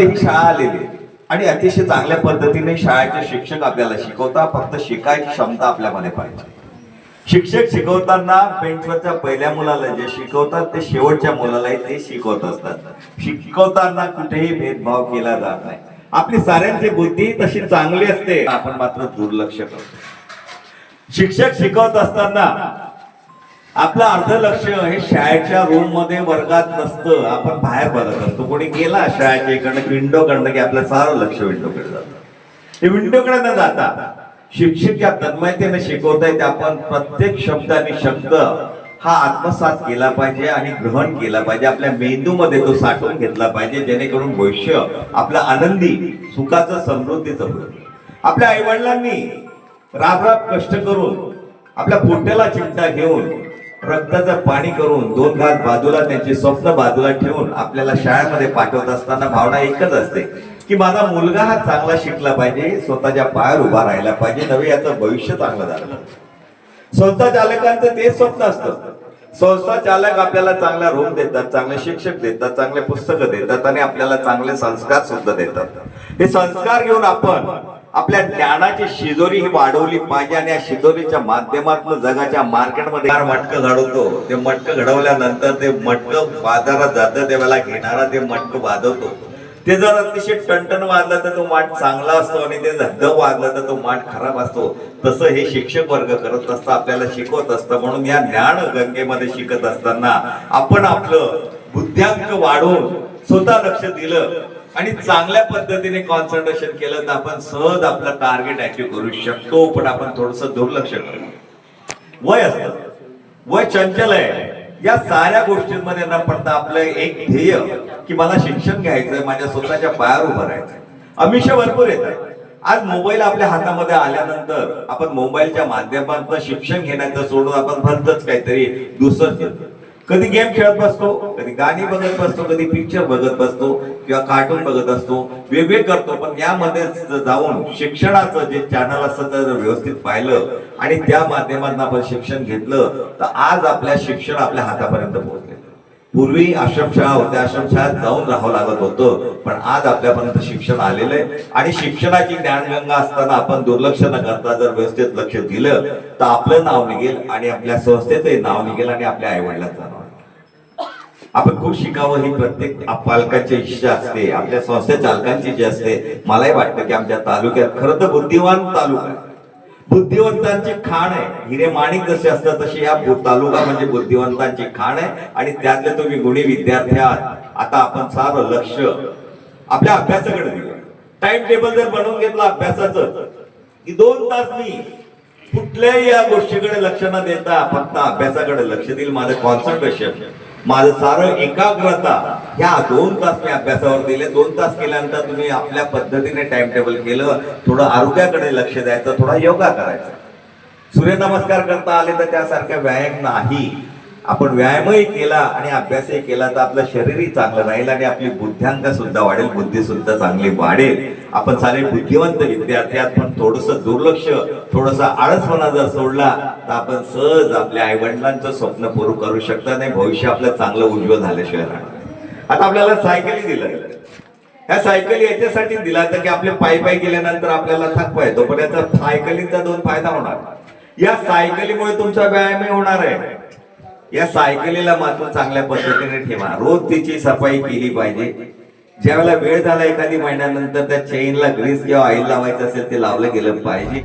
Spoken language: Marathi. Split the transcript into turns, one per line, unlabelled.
ही शाळा आलेली आणि अतिशय चांगल्या पद्धतीने शाळेचे शिक्षक आपल्याला शिकवता फक्त शिकायची क्षमता आपल्यामध्ये पाहिजे. शिक्षक शिकवताना बेंचवरच्या पहिल्या मुलाला जे शिकवतात ते शेवटच्या मुलालाही ते शिकवत असतात. शिकवताना कुठेही भेदभाव केला जात नाही. आपली साऱ्यांची बुद्धी तशी चांगली असते. आपण मात्र दुर्लक्ष करतो. शिक्षक शिकवत असताना आपलं अर्ध लक्ष हे शाळेच्या रूममध्ये वर्गात नसतं. आपण बाहेर बघत असतो. कोणी गेला शाळेच्या इकडनं विंडो कडनं की आपलं सारं लक्ष विंडोकडे जातं. हे विंडोकडे न जाता शिक्षक या तन्मयतेने शिकवताय ते आपण प्रत्येक शब्द आणि शब्द हा आत्मसात केला पाहिजे आणि ग्रहण केला पाहिजे. आपल्या मेंदूमध्ये तो साठवून घेतला पाहिजे जेणेकरून भविष्य आपलं आनंदी सुखाचं समृद्धीचं होईल. आपल्या आई वडिलांनी कष्ट करून आपल्या पोट्याला चिंता घेऊन रक्ताचं पाणी करून दोन घात बाजूला त्यांची स्वप्न बाजूला ठेवून आपल्याला शाळेमध्ये पाठवत असताना भावना एकच असते की माझा मुलगा हा चांगला शिकला पाहिजे स्वतःच्या पायावर उभा राहिला पाहिजे नवे याचं भविष्य चांगलं झालं संस्था चालकांचं तेच स्वप्न असतं. संस्था चालक आपल्याला चांगला रूम देतात चांगले शिक्षक देतात चांगले पुस्तकं देतात आणि आपल्याला चांगले संस्कार सुद्धा देतात. हे संस्कार घेऊन आपण आपल्या ज्ञानाची शिजोरी ही वाढवली पाहिजे आणि या शिजोरीच्या माध्यमातून जगाच्या मार्केटमध्ये मटकं घडवतो ते मटकं घडवल्यानंतर ते मटकं बाजारात जातं त्यावेळेला घेणारा ते मटकं वाजवतो. ते जर अतिशय टणटण वाजलं तर तो माठ चांगला असतो आणि ते धगधग वाजलं तर तो माठ खराब असतो. तसं हे शिक्षक वर्ग करत असतं आपल्याला शिकवत असतं. म्हणून या ज्ञान गंगेमध्ये शिकत असताना आपण आपलं बुद्ध्यांक वाढवून स्वतः लक्ष दिलं. आणि चांगल्या पद्धतीने कॉन्सन्ट्रेशन केलं तर आपण सहज आपला टार्गेट अचीव्ह करू शकतो पण आपण थोडस दुर्लक्ष करू. वय असत. वय चंचल आहे या साऱ्या गोष्टींमध्ये न पडता आपलं एक ध्येय की मला शिक्षण घ्यायचंय माझ्या स्वतःच्या पायावर उभं राहायचंय. अमिष भरपूर येतात. आज मोबाईल आपल्या हातामध्ये आल्यानंतर आपण मोबाईलच्या माध्यमातून शिक्षण घेण्याचं सोडून आपण भरतच काहीतरी दुसरं कधी गेम खेळत बसतो कधी गाणी बघत बसतो कधी पिक्चर बघत बसतो किंवा कार्टून बघत असतो वेगवेग करतो. पण यामध्ये जाऊन शिक्षणाचं जे चॅनल असतं तर व्यवस्थित पाहिलं आणि त्या माध्यमातून आपण शिक्षण घेतलं तर आज आपल्या शिक्षण आपल्या हातापर्यंत पोहोचले. पूर्वी आश्रमशाळा होत्या. आश्रमशाळेत जाऊन राहावं लागत होतं पण आज आपल्यापर्यंत शिक्षण आलेलं आहे. आणि शिक्षणाची ज्ञानगंगा असताना आपण दुर्लक्ष न करता जर व्यवस्थित लक्ष दिलं तर आपलं नाव निघेल आणि आपल्या संस्थेचंही नाव निघेल आणि आपल्या आईवडिलांचं नाव आपण खूप शिकावं ही प्रत्येक पालकाची इच्छा असते. आपल्या संस्थे चालकांची जी असते मलाही वाटतं की आमच्या तालुक्यात खरं तर बुद्धिवान तालुका आहे. बुद्धिवंतांची खाण आहे. हिरे माणिक जसे असतात तशी या तालुका म्हणजे बुद्धिवंतांची खाण आहे. आणि त्यातले तुम्ही गुणी विद्यार्थी आहात. आता आपण सारं लक्ष आपल्या अभ्यासाकडे दिलं टाइम टेबल जर बनवून घेतलं अभ्यासाचं की दोन तास मी कुठल्याही या गोष्टीकडे लक्ष न देता फक्त अभ्यासाकडे लक्ष देईल माझं कॉन्सन्ट्रेशन माझं सारं एकाग्रता ह्या दोन तास मी अभ्यासावर दिले. दोन तास केल्यानंतर तुम्ही आपल्या पद्धतीने टाइम टेबल केलं. थोडं आरोग्याकडे लक्ष द्यायचं थोडा योगा करायचा. सूर्यनमस्कार करता आले तर त्यासारखा व्यायाम नाही. आपण व्यायामही केला आणि अभ्यासही केला तर आपलं शरीरही चांगलं राहील आणि आपली बुद्ध्यांक सुद्धा वाढेल बुद्धी सुद्धा चांगली वाढेल. आपण सारे बुद्धिवंत विद्यार्थी आहात पण थोडस दुर्लक्ष थोडस आळसपणा जर सोडला तर आपण सहज आपल्या आई वडिलांचं स्वप्न पूर्ण करू शकता नाही भविष्य आपलं चांगलं उज्ज्वल झाल्याशिवाय राहणार आता आपल्याला सायकली दिलं. ह्या सायकली याच्यासाठी दिला तर की आपले पायी पायी गेल्यानंतर आपल्याला थकवा येतो पण याचा सायकलीचा दोन फायदा होणार. या सायकलीमुळे तुमचा व्यायामही होणार आहे. या सायकलीला मात्र चांगल्या पद्धतीने ठेवा. रोज तिची सफाई केली पाहिजे. ज्यावेळेला वेळ झाला एखादी महिन्यानंतर त्या चेनला ग्रीस किंवा ऑइल लावायचं असेल ते लावलं गेलं पाहिजे.